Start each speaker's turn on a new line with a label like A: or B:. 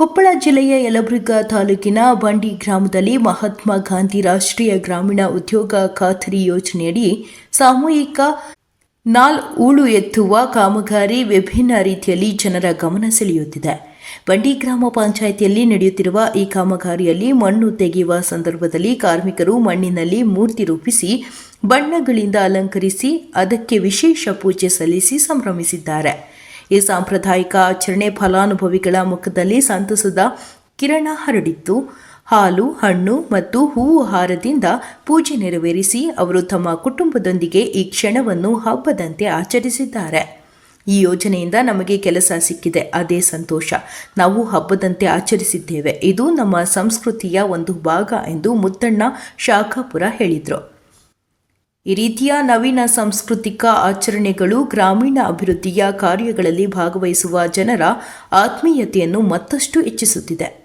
A: ಕೊಪ್ಪಳ ಜಿಲ್ಲೆಯ ಯಲಬುರ್ಗಾ ತಾಲೂಕಿನ ಬಂಡಿ ಗ್ರಾಮದಲ್ಲಿ ಮಹಾತ್ಮ ಗಾಂಧಿ ರಾಷ್ಟ್ರೀಯ ಗ್ರಾಮೀಣ ಉದ್ಯೋಗ ಖಾತರಿ ಯೋಜನೆಯಡಿ ಸಾಮೂಹಿಕ ನಾಲ್ ಉಳು ಎತ್ತುವ ಕಾಮಗಾರಿ ವಿಭಿನ್ನ ರೀತಿಯಲ್ಲಿ ಜನರ ಗಮನ ಸೆಳೆಯುತ್ತಿದೆ. ಬಂಡಿ ಗ್ರಾಮ ಪಂಚಾಯಿತಿಯಲ್ಲಿ ನಡೆಯುತ್ತಿರುವ ಈ ಕಾಮಗಾರಿಯಲ್ಲಿ ಮಣ್ಣು ತೆಗೆಯುವ ಸಂದರ್ಭದಲ್ಲಿ ಕಾರ್ಮಿಕರು ಮಣ್ಣಿನಲ್ಲಿ ಮೂರ್ತಿ ರೂಪಿಸಿ, ಬಣ್ಣಗಳಿಂದ ಅಲಂಕರಿಸಿ, ಅದಕ್ಕೆ ವಿಶೇಷ ಪೂಜೆ ಸಲ್ಲಿಸಿ ಸಂಭ್ರಮಿಸಿದ್ದಾರೆ. ಈ ಸಾಂಪ್ರದಾಯಿಕ ಆಚರಣೆ ಫಲಾನುಭವಿಗಳ ಮುಖದಲ್ಲಿ ಸಂತಸದ ಕಿರಣ ಹರಡಿತ್ತು. ಹಾಲು, ಹಣ್ಣು ಮತ್ತು ಹೂವು ಹಾರದಿಂದ ಪೂಜೆ ನೆರವೇರಿಸಿ ಅವರು ತಮ್ಮ ಕುಟುಂಬದೊಂದಿಗೆ ಈ ಕ್ಷಣವನ್ನು ಹಬ್ಬದಂತೆ ಆಚರಿಸಿದ್ದಾರೆ. ಈ ಯೋಜನೆಯಿಂದ ನಮಗೆ ಕೆಲಸ ಸಿಕ್ಕಿದೆ. ಅದೇ ಸಂತೋಷ. ನಾವು ಹಬ್ಬದಂತೆ ಆಚರಿಸಿದ್ದೇವೆ. ಇದು ನಮ್ಮ ಸಂಸ್ಕೃತಿಯ ಒಂದು ಭಾಗ ಎಂದು ಮುತ್ತಣ್ಣ ಶಾಖಾಪುರ ಹೇಳಿದರು. ಈ ರೀತಿಯ ನವೀನ ಸಾಂಸ್ಕೃತಿಕ ಆಚರಣೆಗಳು ಗ್ರಾಮೀಣ ಅಭಿವೃದ್ಧಿಯ ಕಾರ್ಯಗಳಲ್ಲಿ ಭಾಗವಹಿಸುವ ಜನರ ಆತ್ಮೀಯತೆಯನ್ನು ಮತ್ತಷ್ಟು ಹೆಚ್ಚಿಸುತ್ತಿದೆ.